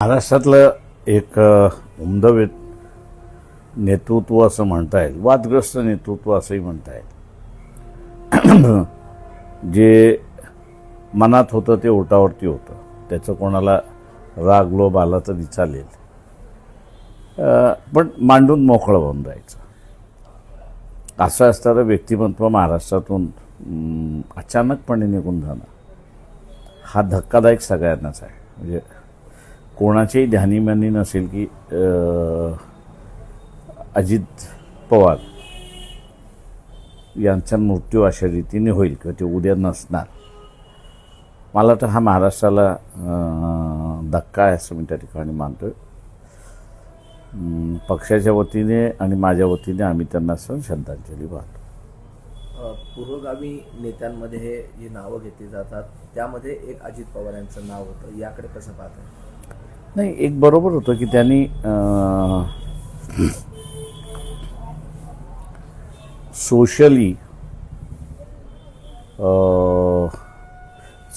महाराष्ट्रातलं एक उमदव नेतृत्व असं म्हणता येईल वादग्रस्त नेतृत्व असंही म्हणता येईल जे मनात होतं ते ओटावरती होतं. त्याचं कोणाला राग लोभ आला तरी चालेल. पण मांडून मोकळं होऊन जायचं. असं असणारं व्यक्तिमत्व महाराष्ट्रातून अचानकपणे निघून जाणं हा धक्कादायक सगळ्यांनाच आहे. म्हणजे कोणाच्याही ध्यानीमानी नसेल की अजित पवार यांचा मृत्यू अशा रीतीने होईल किंवा ते उद्या नसणार. मला तर हा महाराष्ट्राला धक्का आहे असं मी त्या ठिकाणी मानतो पक्षाच्या वतीने आणि माझ्या वतीने आम्ही त्यांना सण श्रद्धांजली वाहतो. अ, पुरोगामी नेत्यांमध्ये हे जी नावं घेतली जातात त्यामध्ये एक अजित पवार यांचं नाव होतं. याकडे कसं पाहतं नाही एक बरोबर होतं की त्यांनी सोशली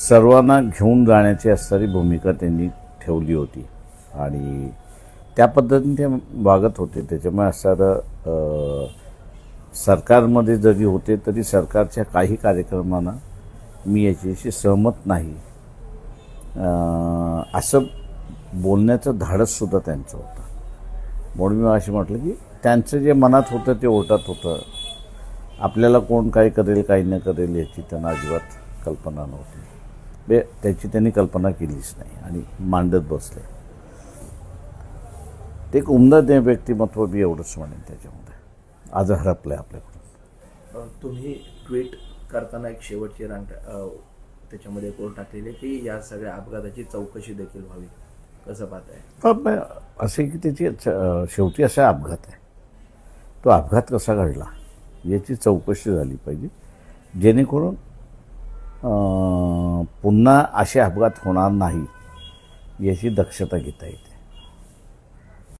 सर्वांना घेऊन जाण्याची असणारी भूमिका त्यांनी ठेवली होती. आणि त्या पद्धतीने ते वागत होते. त्याच्यामुळे असणारं सरकारमध्ये जरी होते तरी सरकारच्या काही कार्यक्रमांना मी याच्याशी सहमत नाही. असं बोलण्याचं धाडससुद्धा त्यांचं होतं. म्हणून मी असे म्हटलं की त्यांचं जे मनात होतं ते ओटात होतं. आपल्याला कोण काय करेल काही न करेल याची त्यांना अजिबात कल्पना नव्हती. बे त्याची त्यांनी कल्पना केलीच नाही आणि मांडत बसले. ते एक उमदा ते व्यक्तिमत्व बी एवढंच म्हणेन त्याच्यामध्ये. आज हरपलं आहे आपल्याकडून तुम्ही ट्विट करताना एक शेवटची रांग त्याच्यामध्ये कोण टाकलेली की या सगळ्या अपघाताची चौकशी देखील व्हावी? कसं पाहताय असे की त्याची शेवटी असा अपघात आहे. तो अपघात कसा घडला? याची चौकशी झाली पाहिजे. जेणेकरून पुन्हा असे अपघात होणार नाही याची दक्षता घेता येते.